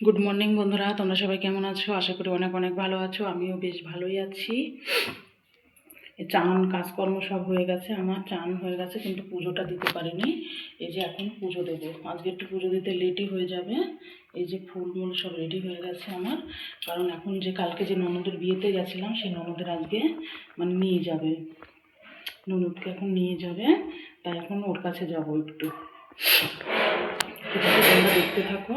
Good morning বন্ধুরা। তোমরা সবাই কেমন আছো? আশা করি অনেক অনেক ভালো আছো। আমিও বেশ ভালোই আছি। চান কাজকর্ম সব হয়ে গেছে। আমার চান হয়ে গেছে, কিন্তু পুজোটা দিতে পারিনি। এই যে এখন পুজো দেবো। আজকে একটু পুজো দিতে লেটই হয়ে যাবে। এই যে ফুল মূল সব রেডি হয়ে গেছে আমার। কারণ এখন যে কালকে যে ননদের বিয়েতে গেছিলাম, সেই ননদের আজকে মানে নিয়ে যাবে। ননদকে এখন নিয়ে যাবে। তাই এখন ওর কাছে যাব একটু। দেখতে থাকো।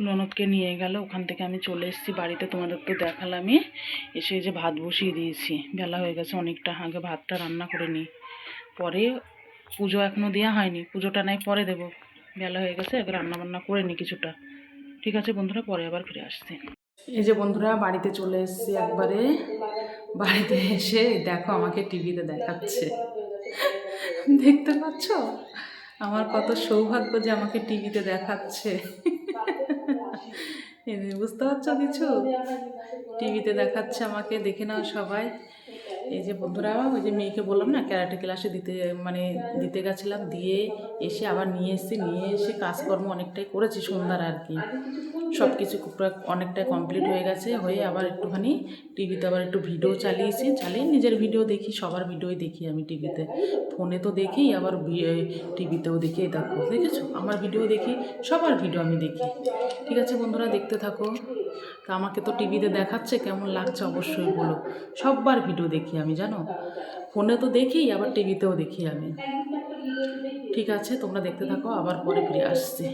ননদকে নিয়ে গেল, ওখান থেকে আমি চলে এসেছি বাড়িতে, তোমাদেরকে দেখালামই। এসে যে ভাত বসিয়ে দিয়েছি, বেলা হয়ে গেছে অনেকটা, আগে ভাতটা রান্না করে নিই। পরে পুজো এখনও দেওয়া হয়নি, পুজোটা নাই, পরে দেবো। বেলা হয়ে গেছে এবার রান্না বান্না করে নিই কিছুটা। ঠিক আছে বন্ধুরা, পরে আবার ফিরে আসছি। এই যে বন্ধুরা, বাড়িতে চলে এসেছি একবারে। বাড়িতে এসে দেখো, আমাকে টিভিতে দেখাচ্ছে। দেখতে পাচ্ছ? আমার কত সৌভাগ্য যে আমাকে টিভিতে দেখাচ্ছে। বুঝতে পারছ কিছু? টিভিতে দেখাচ্ছে আমাকে, দেখে নাও সবাই। এই যে বন্ধুরা, ওই যে মেয়েকে বললাম না, ক্যারাটে ক্লাসে দিতে মানে দিতে গেছিলাম, দিয়ে এসে আবার নিয়ে এসেছি, নিয়ে এসে কাজকর্ম অনেকটাই করেছি সন্ধ্যার আর কি। সব কিছু প্রায় অনেকটাই কমপ্লিট হয়ে গেছে, হয়ে আবার একটুখানি টিভিতে আবার একটু ভিডিও চালিয়েছি, চালিয়ে নিজের ভিডিও দেখি, সবার ভিডিওই দেখি আমি টিভিতে ফোনে তো দেখি, আবার টিভিতেও দেখি দেখো, দেখেছ? আমার ভিডিও দেখি, সবার ভিডিও আমি দেখি। ঠিক আছে বন্ধুরা, দেখতে থাকো। তা আমাকে তো টিভিতে দেখাচ্ছে, কেমন লাগছে অবশ্যই বলো। সববার ভিডিও দেখি আমি, জানো? ফোনে তো দেখি, আবার টিভিতেও দেখি আমি। ঠিক আছে, তোমরা দেখতে থাকো, আবার পরে ফিরে আসছি।